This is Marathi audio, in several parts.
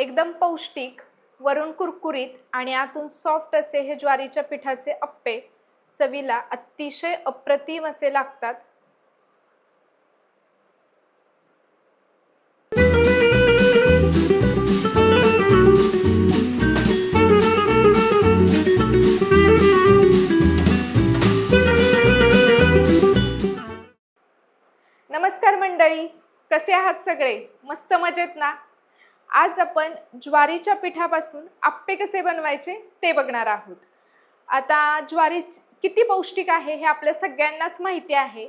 एकदम पौष्टिक वरून कुरकुरीत आणि आतून सॉफ्ट असे हे ज्वारीच्या पिठाचे अप्पे चवीला अतिशय अप्रतिम असे लागतात. नमस्कार मंडळी कसे आहात सगळे? मस्त मजेत ना? आज आपण ज्वारीच्या पिठापासून आप्पे कसे बनवायचे ते बघणार आहोत. आता ज्वारी किती पौष्टिक आहे हे आपल्या सगळ्यांनाच माहिती आहे.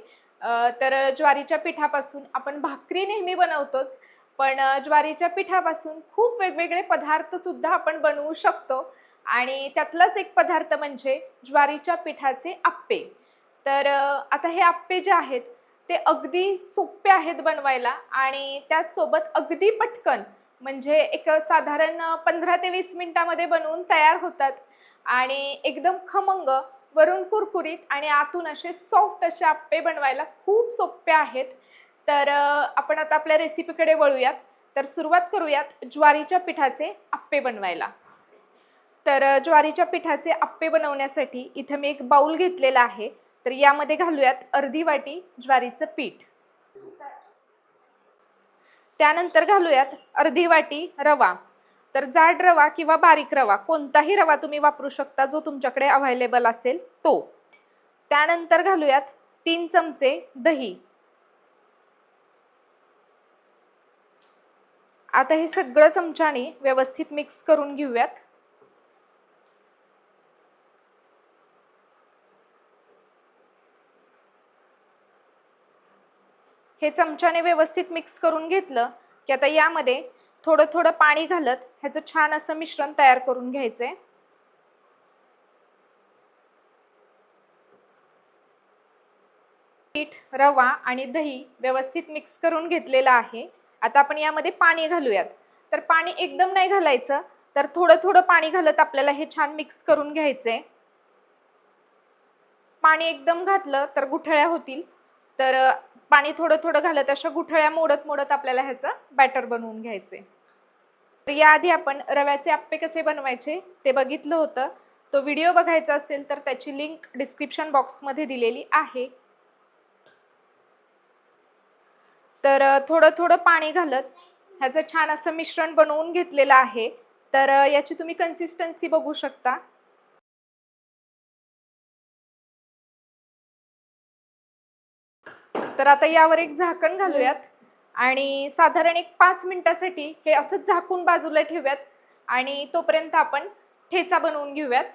तर ज्वारीच्या पिठापासून आपण भाकरी नेहमी बनवतोच पण ज्वारीच्या पिठापासून खूप वेगवेगळे पदार्थसुद्धा आपण बनवू शकतो. आणि त्यातलाच एक पदार्थ म्हणजे ज्वारीच्या पिठाचे आप्पे. तर आता हे आप्पे जे आहेत ते अगदी सोपे आहेत बनवायला आणि त्याचसोबत अगदी पटकन म्हणजे एक साधारण पंधरा ते वीस मिनटामध्ये बनवून तयार होतात. आणि एकदम खमंग वरून कुरकुरीत आणि आतून असे सॉफ्ट असे आप्पे बनवायला खूप सोपे आहेत. तर आपण आता आपल्या रेसिपीकडे वळूयात. तर सुरुवात करूयात ज्वारीच्या पिठाचे आप्पे बनवायला. तर ज्वारीच्या पिठाचे आप्पे बनवण्यासाठी इथं मी एक बाऊल घेतलेला आहे. तर यामध्ये घालूयात अर्धी वाटी ज्वारीचं पीठ. त्यानंतर घालूयात अर्धी वाटी रवा. तर जाड रवा किंवा बारीक रवा कोणताही रवा तुम्ही वापरू शकता जो तुमच्याकडे अवेलेबल असेल तो. त्यानंतर घालूयात तीन चमचे दही. आता हे सगळं चमच्याने व्यवस्थित मिक्स करून घेऊयात. हे चमच्याने व्यवस्थित मिक्स करून घेतलं की आता यामध्ये थोडं थोडं पाणी घालत ह्याचं छान असं मिश्रण तयार करून घ्यायचं आहे पीठ रवा आणि दही व्यवस्थित मिक्स करून घेतलेलं आहे. आता आपण यामध्ये पाणी घालूयात. तर पाणी एकदम नाही घालायचं तर थोडं थोडं पाणी घालत आपल्याला हे छान मिक्स करून घ्यायचं आहे पाणी एकदम घातलं तर गुठळ्या होतील. तर पाणी थोडं थोडं घालत अशा गुठळ्या मोडत मोडत आपल्याला ह्याचं बॅटर बनवून घ्यायचे. तर याआधी आपण रव्याचे आप्पे कसे बनवायचे ते बघितलं होतं. तो व्हिडिओ बघायचा असेल तर त्याची लिंक डिस्क्रिप्शन बॉक्समध्ये दिलेली आहे. तर थोडं थोडं पाणी घालत ह्याचं छान असं मिश्रण बनवून घेतलेलं आहे. तर याची तुम्ही कन्सिस्टन्सी बघू शकता. तर आता यावर एक झाकण घालूयात. आणि साधारण एक पाच मिनिटासाठी हे असंच झाकून बाजूला ठेवूयात. आणि तोपर्यंत आपण ठेचा बनवून घेऊयात.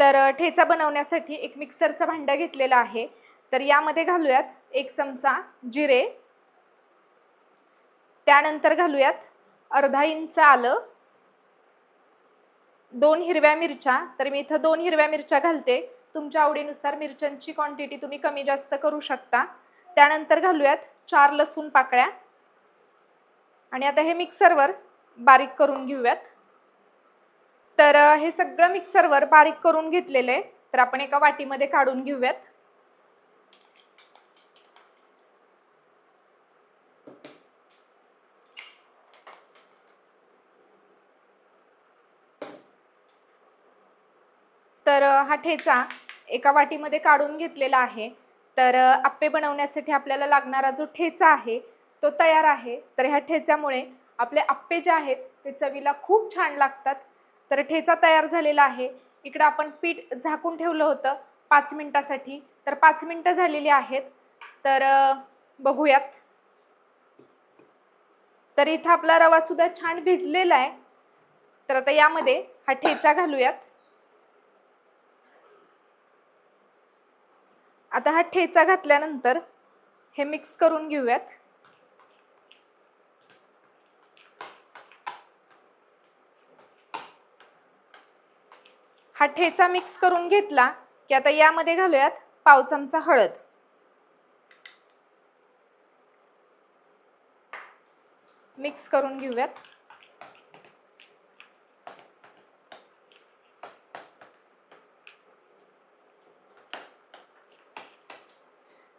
तर ठेचा बनवण्यासाठी एक मिक्सरचं भांडं घेतलेलं आहे. तर यामध्ये घालूयात एक चमचा जिरे. त्यानंतर घालूयात अर्धा इंच आलं. दोन हिरव्या मिरच्या. तर मी इथं दोन हिरव्या मिरच्या घालते. तुमच्या आवडीनुसार मिरच्यांची क्वांटिटी तुम्ही कमी जास्त करू शकता. त्यानंतर घालूयात चार लसूण पाकळ्या. आणि आता हे मिक्सरवर बारीक करून घेऊयात. तर हे सगळं मिक्सरवर बारीक करून घेतलेलं आहे. तर आपण एका वाटीमध्ये काढून घेऊयात. तर हा ठेचा एका वाटीमध्ये काढून घेतलेला आहे. तर आप्पे बनवण्यासाठी आपल्याला लागणारा जो ठेचा आहे तो तयार आहे. तर ह्या ठेच्यामुळे आपले आप्पे जे आहेत ते चवीला खूप छान लागतात. तर ठेचा तयार झालेला आहे. इकडं आपण पीठ झाकून ठेवलं होतं पाच मिनटासाठी. तर पाच मिनटं झालेली आहेत. तर बघूयात. तर इथं आपला रवासुद्धा छान भिजलेला आहे. तर आता यामध्ये हा ठेचा घालूयात. आता हा ठेचा घातल्यानंतर हे मिक्स करून घेऊयात. हा ठेचा मिक्स करून घेतला की आता यामध्ये घालूयात पाव चमचा हळद. मिक्स करून घेऊयात.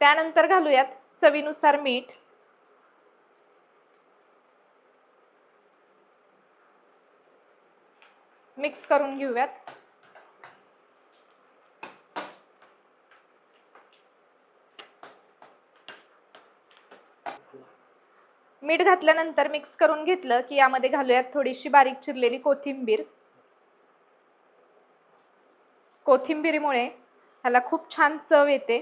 त्यानंतर घालूयात चवीनुसार मीठ. मिक्स करून घेऊयात. मीठ घातल्यानंतर मिक्स करून घेतलं की यामध्ये घालूयात थोडीशी बारीक चिरलेली कोथिंबीर. कोथिंबीरीमुळे ह्याला खूप छान चव येते.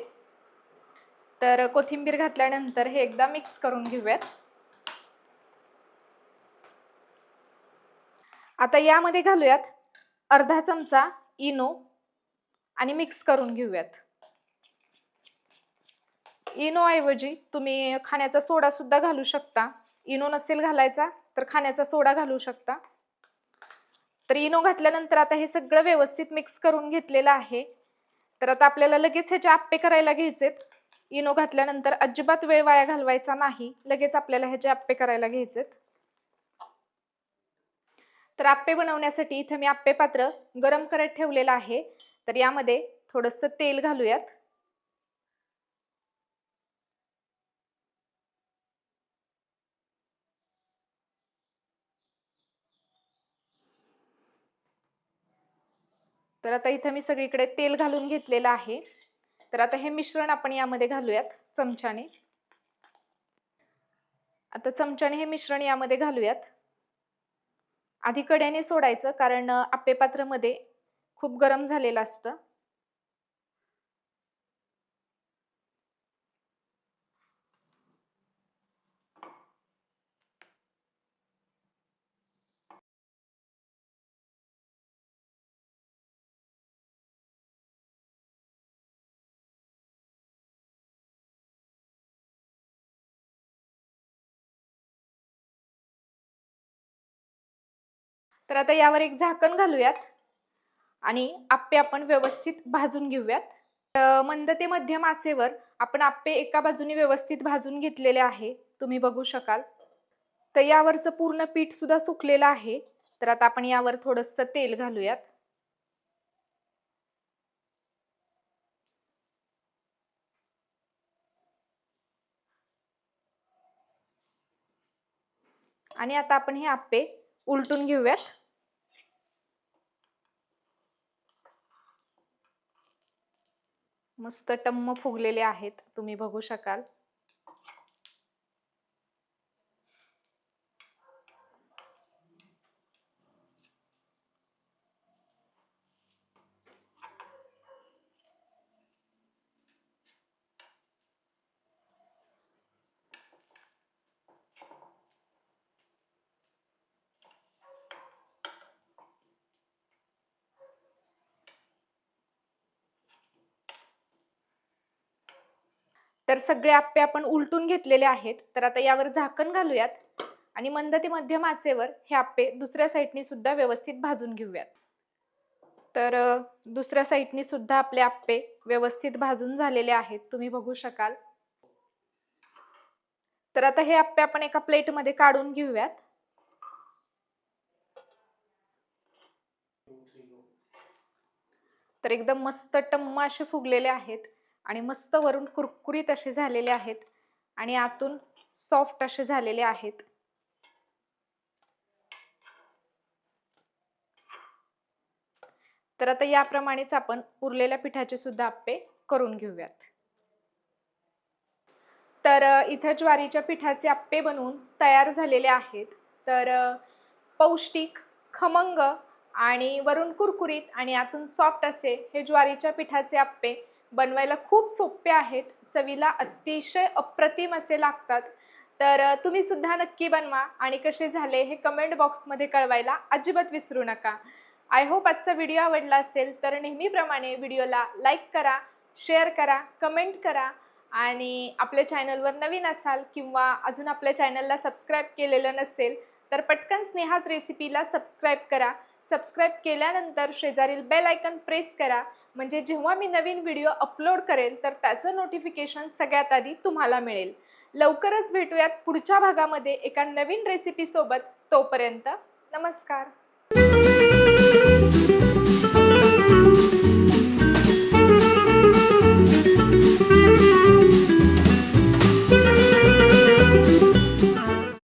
तर कोथिंबीर घातल्यानंतर हे एकदा मिक्स करून घेऊयात. आता यामध्ये घालूयात अर्धा चमचा इनो आणि मिक्स करून घेऊयात. इनो ऐवजी तुम्ही खाण्याचा सोडा सुद्धा घालू शकता. इनो नसेल घालायचा तर खाण्याचा सोडा घालू शकता. तर इनो घातल्यानंतर आता हे सगळं व्यवस्थित मिक्स करून घेतलेलं आहे. तर आता आपल्याला लगेच ह्याचे आप्पे करायला घ्यायचेत. इनो घातल्यानंतर अजिबात वेळ वाया घालवायचा नाही. लगेच आपल्याला ह्याचे आप्पे करायला घ्यायचेत. तर आप्पे बनवण्यासाठी इथं मी आप्पे पात्र गरम करत ठेवलेलं आहे. तर यामध्ये थोडंसं तेल घालूयात. तर आता इथं मी सगळीकडे तेल घालून घेतलेलं आहे. तर आता हे मिश्रण आपण यामध्ये घालूयात चमच्याने. आता चमच्याने हे मिश्रण यामध्ये घालूयात. आधी कड्याने सोडायचं कारण आप्पे पात्रामध्ये खूप गरम झालेलं असतं. तर आता यावर एक झाकण घालूयात. आणि आप्पे आपण व्यवस्थित भाजून घेऊयात. मंद ते मध्यम आचेवर आपण आप्पे एका बाजूने व्यवस्थित भाजून घेतलेले आहे. तुम्ही बघू शकाल. तर यावरचं पूर्ण पीठ सुद्धा सुकलेलं आहे. तर आता आपण यावर थोडंसं तेल घालूयात. आणि आता आपण हे आप्पे उलटून घेऊयात. मस्त टम्म फुगलेले आहेत तुम्ही बघू शकाल. तर सगळे आप्पे आपण उलटून घेतलेले आहेत. तर आता यावर झाकण घालूयात आणि मंद ते मध्यम आचेवर हे आप्पे दुसऱ्या साईडनी सुद्धा व्यवस्थित भाजून घेऊयात. तर दुसऱ्या साईडनी सुद्धा आपले आप्पे व्यवस्थित भाजून झालेले आहेत. तुम्ही बघू शकाल. तर आता हे आप्पे आपण एका प्लेटमध्ये काढून घेऊयात. तर एकदम मस्त टम्मा असे फुगलेले आहेत. आणि मस्त वरून कुरकुरीत असे झालेले आहेत आणि आतून सॉफ्ट असे झालेले आहेत. तर आता याप्रमाणेच आपण उरलेल्या पिठाचे सुद्धा आप्पे करून घेऊयात. तर इथं ज्वारीच्या पिठाचे आप्पे बनवून तयार झालेले आहेत. तर पौष्टिक खमंग आणि वरून कुरकुरीत आणि आतून सॉफ्ट असे हे ज्वारीच्या पिठाचे आप्पे बनवायला खूप सोपे आहेत. चवीला अतिशय अप्रतिम असे लागतात. तर तुम्ही सुद्धा नक्की बनवा आणि कसे झाले हे कमेंट बॉक्समध्ये कळवायला अजिबात विसरू नका. आय होप आजचा व्हिडिओ आवडला असेल तर नेहमीप्रमाणे व्हिडिओला लाईक करा शेअर करा कमेंट करा आणि आपल्या चॅनलवर नवीन असाल किंवा अजून आपल्या चॅनलला सबस्क्राईब केलेलं नसेल तर पटकन स्नेहाच रेसिपीला सबस्क्राईब करा. सबस्क्राईब केल्यानंतर शेजारील बेल आयकन प्रेस करा. म्हणजे जेव्हा मी नवीन व्हिडिओ अपलोड करेल तर त्याचं नोटिफिकेशन सगळ्यात आधी तुम्हाला मिळेल. लवकरच भेटूयात पुढच्या भागामध्ये एका नवीन रेसिपीसोबत तोपर्यंत नमस्कार.